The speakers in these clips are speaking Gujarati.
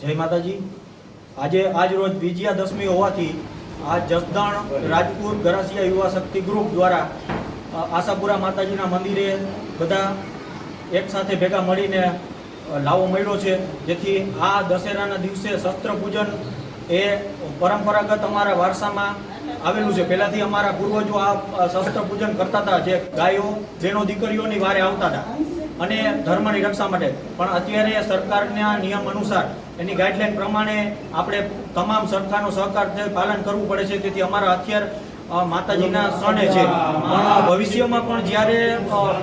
જય માતાજી. આજે આજ રોજ વિજયા દશમી હોવાથી આ જસદણ રાજપુર ગરાસિયા યુવા શક્તિ ગ્રુપ દ્વારા આશાપુરા માતાજીના મંદિરે બધા એકસાથે ભેગા મળીને લાવો મળ્યો છે. જેથી આ દશેરાના દિવસે શસ્ત્ર પૂજન એ પરંપરાગત અમારા વારસામાં આવેલું છે. પહેલાંથી અમારા પૂર્વજો આ શસ્ત્ર પૂજન કરતા હતા. જે ગાયો, જેનો દીકરીઓની વારે આવતા હતા. અને ધર્મની રક્ષા માટે. પણ અત્યારે સરકારના નિયમ અનુસાર, એની ગાઈડલાઈન પ્રમાણે આપણે તમામ સરકારનો સહકાર પાલન કરવું પડે છે. તેથી અમારા અત્યારે માતાજીના સણે છે. પણ ભવિષ્યમાં પણ જ્યારે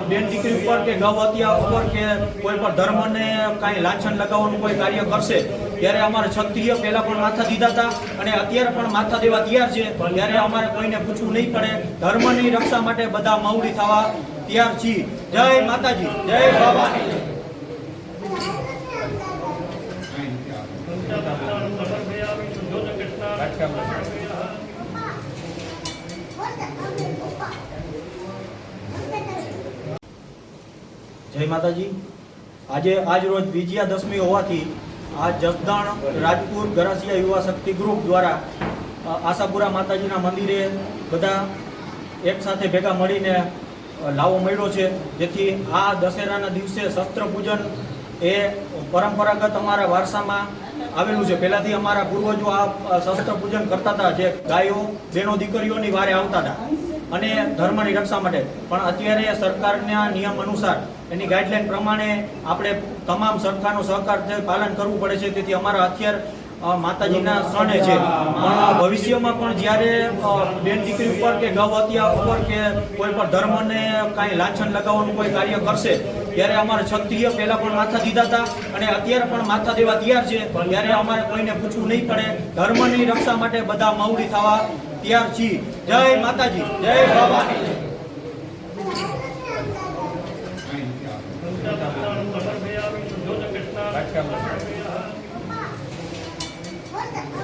બેન દીકરી ઉપર કે ગૌ હત્યા ઉપર કે કોઈ પણ ધર્મને કાંઈ લાંછન લગાવવાનું કોઈ કાર્ય કરશે, ત્યારે અમારે ક્ષત્રિય પહેલા પણ માથા દીધા હતા અને અત્યારે પણ માથા દેવા તૈયાર છે. ત્યારે અમારે કોઈને પૂછવું નહીં પડે. ધર્મની રક્ષા માટે બધા મૌડી થવા તૈયાર જય માતાજી, જય ભવાની જય માતાજી. આજે આજ રોજ વિજયા દશમી હોવાથી આ જસદણ રાજપુર ગરાસિયા યુવા શક્તિ ગ્રુપ દ્વારા આશાપુરા માતાજીના મંદિરે બધા એક સાથે ભેગા મળીને લાવો મળ્યો છે. જેથી આ દશેરાના દિવસે શસ્ત્ર પૂજન એ પરંપરાગત અમારા વારસામાં આવેલું છે. પહેલાથી અમારા પૂર્વજો આ શસ્ત્ર પૂજન કરતા હતા. જે ગાયો જેનો દીકરીઓની વારે આવતા હતા અને ધર્મની રક્ષા માટે. પણ અત્યારે સરકારના નિયમ અનુસાર એની ગાઈડલાઈન પ્રમાણે આપણે તમામ સરકારનો સહકાર પાલન કરવું પડે છે. તેથી અમારા હથિયાર અ, માતાજીના શરણે છે. પણ ભવિષ્યમાં પણ જ્યારે બેન દીકરી ઉપર કે ગૌ હત્યા ઉપર કે કોઈ પણ ધર્મને કાંઈ લાંછન લગાવવાનું કોઈ કાર્ય કરશે, ત્યારે અમારે ક્ષત્રિય પહેલા પણ માથા દીધા હતા અને અત્યારે પણ માથા દેવા તૈયાર છે. ત્યારે અમારે કોઈને પૂછવું નહીં પડે. ધર્મની રક્ષા માટે બધા મૌડી થવા તૈયાર છીએ. જય માતાજી, જય fuerza.